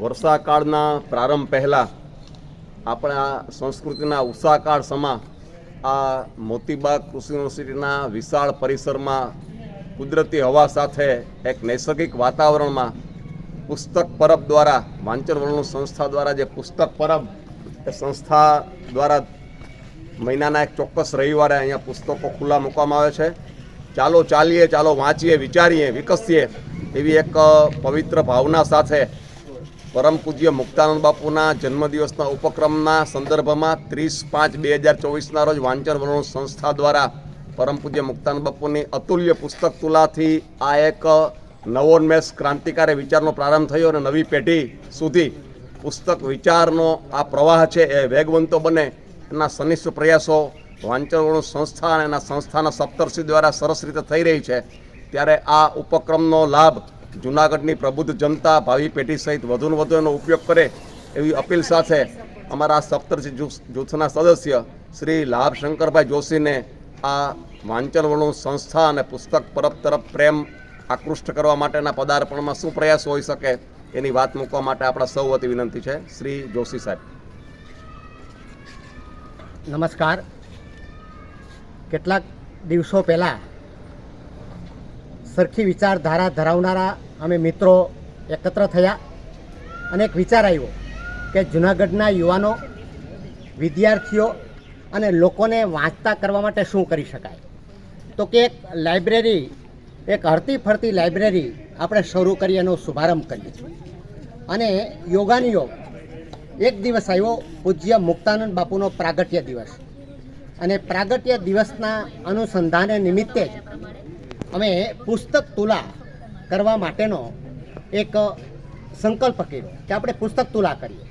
વર્ષાકાળના પ્રારંભ પહેલાં આપણા સંસ્કૃતિના ઉષાકાળ સમા આ મોતીબાગ કૃષિ યુનિવર્સિટીના વિશાળ પરિસરમાં કુદરતી હવા સાથે એક નૈસર્ગિક વાતાવરણમાં પુસ્તક પરબ દ્વારા, વાંચન વર્ણન સંસ્થા દ્વારા જે પુસ્તક પરબ, એ સંસ્થા દ્વારા મહિનાના એક ચોક્કસ રવિવારે અહીંયા પુસ્તકો ખુલ્લા મૂકવામાં આવે છે. ચાલો ચાલીએ, ચાલો વાંચીએ, વિચારીએ, વિકસીએ એવી એક પવિત્ર ભાવના સાથે પરમ પૂજ્ય મુક્તાનંદ બાપુના જન્મદિવસના ઉપક્રમના સંદર્ભમાં ત્રીસ પાંચ બે હજાર ચોવીસના રોજ વાંચન વર્ણન સંસ્થા દ્વારા પરમ પૂજ્ય મુક્તાનંદ બાપુની અતુલ્ય પુસ્તક તુલાથી આ એક નવોન્મેષ ક્રાંતિકારી વિચારનો પ્રારંભ થયો અને નવી પેઢી સુધી પુસ્તક વિચારનો આ પ્રવાહ છે એ વેગવંતો બને. એના સનિષ્ઠ પ્રયાસો વાંચન વર્ણન સંસ્થા અને એના સંસ્થાના સપ્તર્ષિ દ્વારા સરસ રીતે થઈ રહી છે. ત્યારે આ ઉપક્રમનો લાભ જૂનાગઢની પ્રબુદ્ધ જનતા ભાવિ પેઢી સહિત વધુને વધુ એનો ઉપયોગ કરે એવી અપીલ સાથે અમારા સપ્તર્ષિ જૂથના સદસ્ય શ્રી લાભશંકરભાઈ જોશીને આ વાંચન સંસ્થા અને પુસ્તક પરબ તરફ પ્રેમ આકૃષ્ટ કરવા માટેના પદાર્પણમાં શું પ્રયાસ હોઈ શકે એની વાત મૂકવા માટે આપણા સૌ વતી વિનંતી છે. શ્રી જોશી સાહેબ. નમસ્કાર. કેટલાક દિવસો પહેલાં સરખી વિચારધારા ધરાવનારા અમે મિત્રો એકત્ર થયા અને એક વિચાર આવ્યો કે જૂનાગઢના યુવાનો, વિદ્યાર્થીઓ અને લોકોને વાંચતા કરવા માટે શું કરી શકાય? તો કે એક લાઇબ્રેરી, એક હરતી ફરતી લાઇબ્રેરી આપણે શરૂ કરી એનો શુભારંભ કરીએ અને યોગાનુયોગ એક દિવસ આવ્યો પૂજ્ય મુક્તાનંદ બાપુનો પ્રાગટ્ય દિવસ. અને પ્રાગટ્ય દિવસના અનુસંધાને નિમિત્તે જ અમે પુસ્તક તુલા કરવા માટેનો એક સંકલ્પ કર્યો કે આપણે પુસ્તક તુલા કરીએ.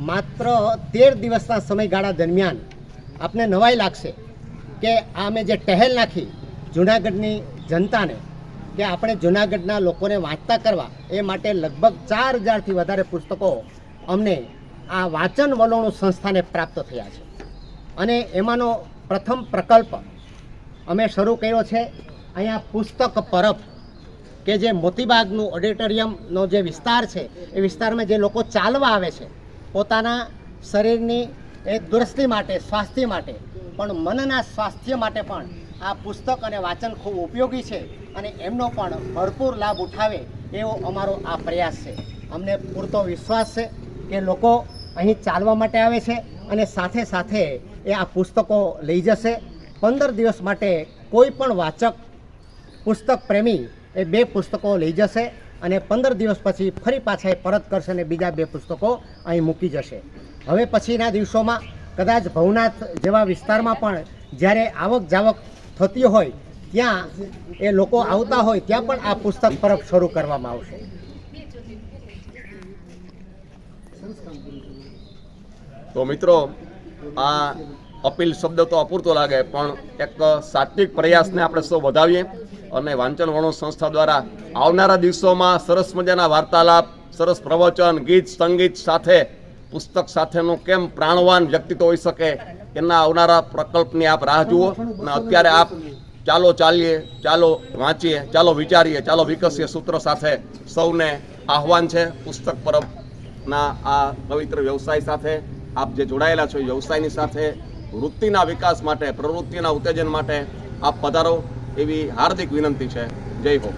માત્ર તેર દિવસના સમયગાળા દરમિયાન આપને નવાઈ લાગશે કે આ અમે જે ટહેલ નાખી જૂનાગઢની જનતાને કે આપણે જૂનાગઢના લોકોને વાંચતા કરવા એ માટે લગભગ ચાર હજારથી વધારે પુસ્તકો અમને આ વાંચન વલોણું સંસ્થાને પ્રાપ્ત થયા છે. અને એમાંનો પ્રથમ પ્રકલ્પ અમે શરૂ કર્યો છે અહીંયા પુસ્તક પરબ, કે જે મોતીબાગનું ઓડિટોરિયમનો જે વિસ્તાર છે, એ વિસ્તારમાં જે લોકો ચાલવા આવે છે, પોતાના શરીરની એ દુરસ્તી માટે, સ્વાસ્થ્ય માટે, પણ મનના સ્વાસ્થ્ય માટે પણ આ પુસ્તક અને વાંચન ખૂબ ઉપયોગી છે અને એમનો પણ ભરપૂર લાભ ઉઠાવે એવો અમારો આ પ્રયાસ છે. અમને પૂરતો વિશ્વાસ છે કે લોકો અહીં ચાલવા માટે આવે છે અને સાથે સાથે એ આ પુસ્તકો લઈ જશે. પંદર દિવસ માટે કોઈ પણ વાચક પુસ્તક પ્રેમી એ બે પુસ્તકો લઈ જશે અને પંદર દિવસ પછી ફરી પાછા એ પરત કરશે અને બીજા બે પુસ્તકો અહીં મૂકી જશે. હવે પછીના દિવસોમાં કદાચ ભવનાથ જેવા વિસ્તારમાં પણ જ્યારે આવક જાવક થતી હોય, ત્યાં એ લોકો આવતા હોય, ત્યાં પણ આ પુસ્તક પરબ શરૂ કરવામાં આવશે. તો મિત્રો, આ અપીલ શબ્દ તો અપૂરતો લાગે, પણ એક સાત્વિક પ્રયાસને આપણે સૌ વધાવીએ. અને વાંચન વણો સંસ્થા દ્વારા આવનારા દિવસોમાં સરસ મજાના વાર્તાલાપ, સરસ પ્રવચન, ગીત, સંગીત સાથે, પુસ્તક સાથેનું કેમ પ્રાણવાન વ્યક્તિત્વ હોઈ શકે એના આવનારા પ્રકલ્પની આપ રાહ જુઓ અને અત્યારે આપ ચાલો ચાલીએ, ચાલો વાંચીએ, ચાલો વિચારીએ, ચાલો વિકસીએ સૂત્ર સાથે સૌને આહવાન છે પુસ્તક પરબના આ પવિત્ર વ્યવસાય સાથે. આપ જે જોડાયેલા છો વ્યવસાયની સાથે વૃત્તિના વિકાસ માટે, પ્રવૃત્તિના ઉત્તેજન માટે આપ પધારો. એવી હાર્દિક વિનંતી છે જય હો